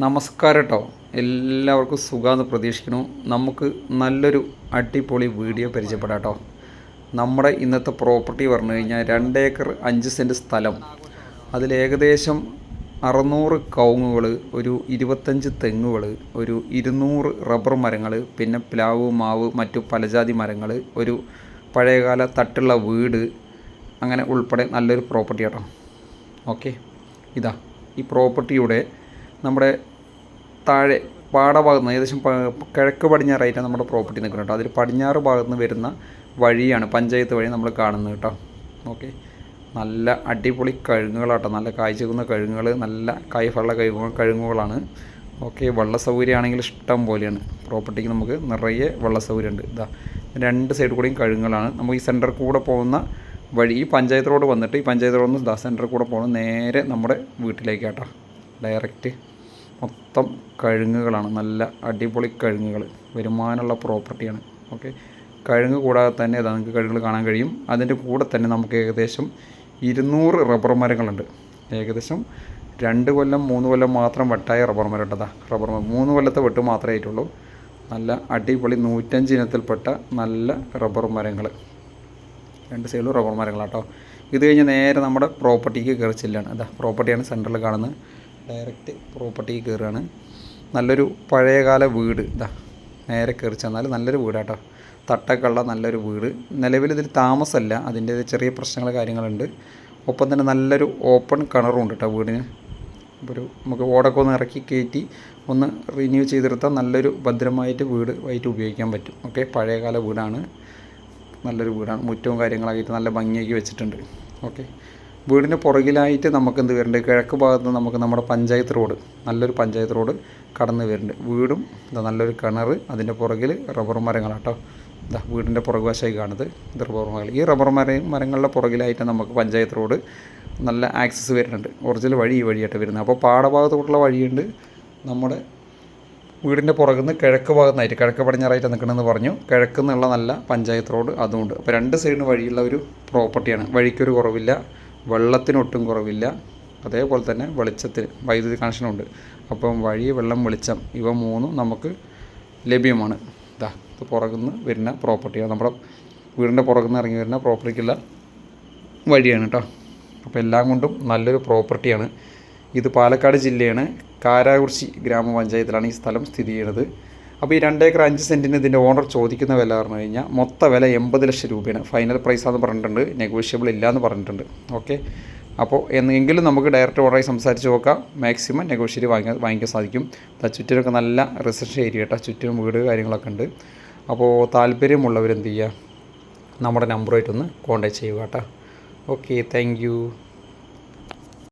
നമസ്കാരം കേട്ടോ എല്ലാവർക്കും സുഖമെന്ന് പ്രതീക്ഷിക്കുന്നു. നമുക്ക് നല്ലൊരു അടിപൊളി വീഡിയോ പരിചയപ്പെടാം കേട്ടോ നമ്മുടെ ഇന്നത്തെ പ്രോപ്പർട്ടി പറഞ്ഞു കഴിഞ്ഞാൽ രണ്ട് ഏക്കർ അഞ്ച് സെന്റ് സ്ഥലം. അതിലേകദേശം അറുന്നൂറ് കവുങ്ങുകൾ ഒരു ഇരുപത്തഞ്ച് തെങ്ങുകൾ ഒരു ഇരുന്നൂറ് റബ്ബർ മരങ്ങൾ പിന്നെ പ്ലാവ് മാവ് മറ്റു പലജാതി മരങ്ങൾ ഒരു പഴയകാല തട്ടുള്ള വീട് അങ്ങനെ ഉൾപ്പെടെ നല്ലൊരു പ്രോപ്പർട്ടി കേട്ടോ ഓക്കെ. ഇതാ ഈ പ്രോപ്പർട്ടിയുടെ നമ്മുടെ താഴെ പാടഭാഗത്ത് നിന്ന് ഏകദേശം കിഴക്ക് പടിഞ്ഞാറായിട്ടാണ് നമ്മുടെ പ്രോപ്പർട്ടി നിൽക്കുന്നത് കേട്ടോ. അതിൽ പടിഞ്ഞാറ് ഭാഗത്ത് നിന്ന് വരുന്ന വഴിയാണ് പഞ്ചായത്ത് വഴി നമ്മൾ കാണുന്നത് കേട്ടോ. ഓക്കെ നല്ല അടിപൊളി കഴുങ്ങുകളാട്ടോ. നല്ല കായ്ച്ചെക്കുന്ന കഴുങ്ങുകൾ നല്ല കായ്ഫുള്ള കഴുങ്ങു കഴുങ്ങുകളാണ്. ഓക്കെ വെള്ള സൗകര്യമാണെങ്കിൽ ഇഷ്ടം പോലെയാണ്. പ്രോപ്പർട്ടിക്ക് നമുക്ക് നിറയെ വെള്ള സൗകര്യമുണ്ട് ഇതാ രണ്ട് സൈഡ് കൂടെയും കഴുങ്ങുകളാണ്. നമുക്ക് ഈ സെന്റർ കൂടെ പോകുന്ന വഴി ഈ പഞ്ചായത്ത് റോഡ് വന്നിട്ട് ഈ പഞ്ചായത്ത് റോഡിൽ നിന്ന് ദാ സെന്റർ കൂടെ പോകുന്നത് നേരെ നമ്മുടെ വീട്ടിലേക്ക് കേട്ടോ ഡയറക്റ്റ് മൊത്തം കഴുങ്ങുകളാണ്. നല്ല അടിപൊളി കഴുങ്ങുകൾ. വരുമാനമുള്ള പ്രോപ്പർട്ടിയാണ്. ഓക്കെ? കഴുങ്ങ് കൂടാതെ തന്നെ ഇതാ നിങ്ങൾക്ക് കാണാൻ കഴിയും. അതിന്റെ കൂടെ തന്നെ നമുക്ക് ഏകദേശം ഇരുന്നൂറ് റബ്ബർ മരങ്ങളുണ്ട്. ഏകദേശം രണ്ട് കൊല്ലം മൂന്ന് കൊല്ലം മാത്രം വെട്ടായ റബ്ബർ മരം ഉണ്ടതാ. റബ്ബർ മരം. മൂന്ന് കൊല്ലത്തെ വെട്ട് മാത്രമേ ആയിട്ടുള്ളൂ. നല്ല അടിപൊളി നൂറ്റഞ്ച് ഇനത്തിൽപ്പെട്ട നല്ല റബ്ബർ മരങ്ങൾ. രണ്ട് സൈഡിലും റബ്ബർ മരങ്ങളാട്ടോ. ഇത് കഴിഞ്ഞ് നേരെ നമ്മുടെ പ്രോപ്പർട്ടിക്ക് കയറി ചെല്ലുകയാണ് അതാ പ്രോപ്പർട്ടിയാണ് സെന്ററിൽ കാണുന്നത്. ഡയറക്റ്റ് പ്രോപ്പർട്ടി കയറുകയാണ്. നല്ലൊരു പഴയകാല വീട്. ഇതാ നേരെ കയറി ചെന്നാൽ നല്ലൊരു വീടാട്ടോ. തട്ടൊക്കെ ഉള്ള നല്ലൊരു വീട്. നിലവിൽ ഇതിൽ താമസമല്ല. അതിന്റെ ചെറിയ പ്രശ്നങ്ങൾ കാര്യങ്ങളുണ്ട്. ഒപ്പം തന്നെ നല്ലൊരു ഓപ്പൺ കിണറും ഉണ്ട് കേട്ടോ വീടിന്. അപ്പോൾ ഒരു നമുക്ക് ഓടൊക്കെ ഒന്ന് ഇറക്കി കയറ്റി ഒന്ന് റിന്യൂ ചെയ്തെടുത്താൽ നല്ലൊരു ഭദ്രമായിട്ട് വീട് ആയിട്ട് ഉപയോഗിക്കാൻ പറ്റും. ഓക്കെ പഴയകാല വീടാണ്. നല്ലൊരു വീടാണ്. മുറ്റവും കാര്യങ്ങളായിട്ട് നല്ല ഭംഗിയാക്കി വെച്ചിട്ടുണ്ട്. ഓക്കെ വീടിന്റെ പുറകിലായിട്ട് നമുക്ക് എന്ത് വരുന്നുണ്ട് കിഴക്ക് ഭാഗത്ത് നമുക്ക് നമ്മുടെ പഞ്ചായത്ത് റോഡ് നല്ലൊരു പഞ്ചായത്ത് റോഡ് കടന്നു വരുന്നുണ്ട് വീടും ഇതാ നല്ലൊരു കിണർ അതിന്റെ പുറകിൽ റബ്ബർ മരങ്ങളാട്ടോ. ഇതാ വീടിന്റെ പുറകുവശമായി കാണുന്നത്. ഇത് റബ്ബർ മരങ്ങൾ. ഈ റബ്ബർ മര മരങ്ങളുടെ പുറകിലായിട്ട് നമുക്ക് പഞ്ചായത്ത് റോഡ് നല്ല ആക്സസ് വരുന്നുണ്ട്. ഒറിജിനൽ വഴി ഈ വഴിയായിട്ട് വരുന്നത്. അപ്പോൾ പാടഭാഗത്തോട്ടുള്ള വഴിയുണ്ട് നമ്മുടെ വീടിന്റെ പുറകിൽ നിന്ന് കിഴക്ക് ഭാഗത്തായിട്ട് കിഴക്ക് പടിഞ്ഞാറായിട്ട് നിൽക്കണമെന്ന് പറഞ്ഞു. കിഴക്കുന്നുള്ള നല്ല പഞ്ചായത്ത് റോഡ് അതുമുണ്ട്. അപ്പോൾ രണ്ട് സൈഡിന് വഴിയുള്ള ഒരു പ്രോപ്പർട്ടിയാണ് വഴിക്കൊരു കുറവില്ല. വെള്ളത്തിനൊട്ടും കുറവില്ല. അതേപോലെ തന്നെ വെളിച്ചത്തിന് വൈദ്യുതി കണക്ഷനുണ്ട് അപ്പം വഴി വെള്ളം വെളിച്ചം ഇവ മൂന്നും നമുക്ക് ലഭ്യമാണ്. ഇതാ ഇത് പുറകുനിന്ന് വരുന്ന പ്രോപ്പർട്ടിയാണ് നമ്മുടെ വീടിന്റെ പുറകുനിന്ന് ഇറങ്ങി വരുന്ന പ്രോപ്പർട്ടിക്കുള്ള വഴിയാണ് കേട്ടോ അപ്പോൾ എല്ലാം കൊണ്ടും നല്ലൊരു പ്രോപ്പർട്ടിയാണ് ഇത് പാലക്കാട് ജില്ലയാണ്. കാരാകുറിശി ഗ്രാമപഞ്ചായത്തിലാണ് ഈ സ്ഥലം സ്ഥിതി ചെയ്യുന്നത്. അപ്പോൾ ഈ രണ്ടേക്കർ അഞ്ച് സെന്റിന് ഇതിന്റെ ഓണർ ചോദിക്കുന്ന വില പറഞ്ഞു കഴിഞ്ഞാൽ മൊത്ത വില എൺപത് ലക്ഷം രൂപയാണ്. ഫൈനൽ പ്രൈസ് ആണെന്ന് പറഞ്ഞിട്ടുണ്ട്. നെഗോഷ്യബിൾ ഇല്ല എന്ന് പറഞ്ഞിട്ടുണ്ട്. ഓക്കെ അപ്പോൾ എന്നെങ്കിലും നമുക്ക് ഡയറക്റ്റ് ഓർഡറായി സംസാരിച്ച് നോക്കാം. മാക്സിമം നെഗോഷിയേറ്റ് വാങ്ങിക്കാൻ വാങ്ങിക്കാൻ സാധിക്കും. ചുറ്റിനൊക്കെ നല്ല റിസർച്ച് ഏരിയ കേട്ടോ. ചുറ്റിനും വീട് കാര്യങ്ങളൊക്കെ ഉണ്ട്. അപ്പോൾ താല്പര്യമുള്ളവരെന്ത് ചെയ്യുക? നമ്മുടെ നമ്പറുമായിട്ടൊന്ന് കോൺടാക്ട് ചെയ്യുക കേട്ടോ. Okay thank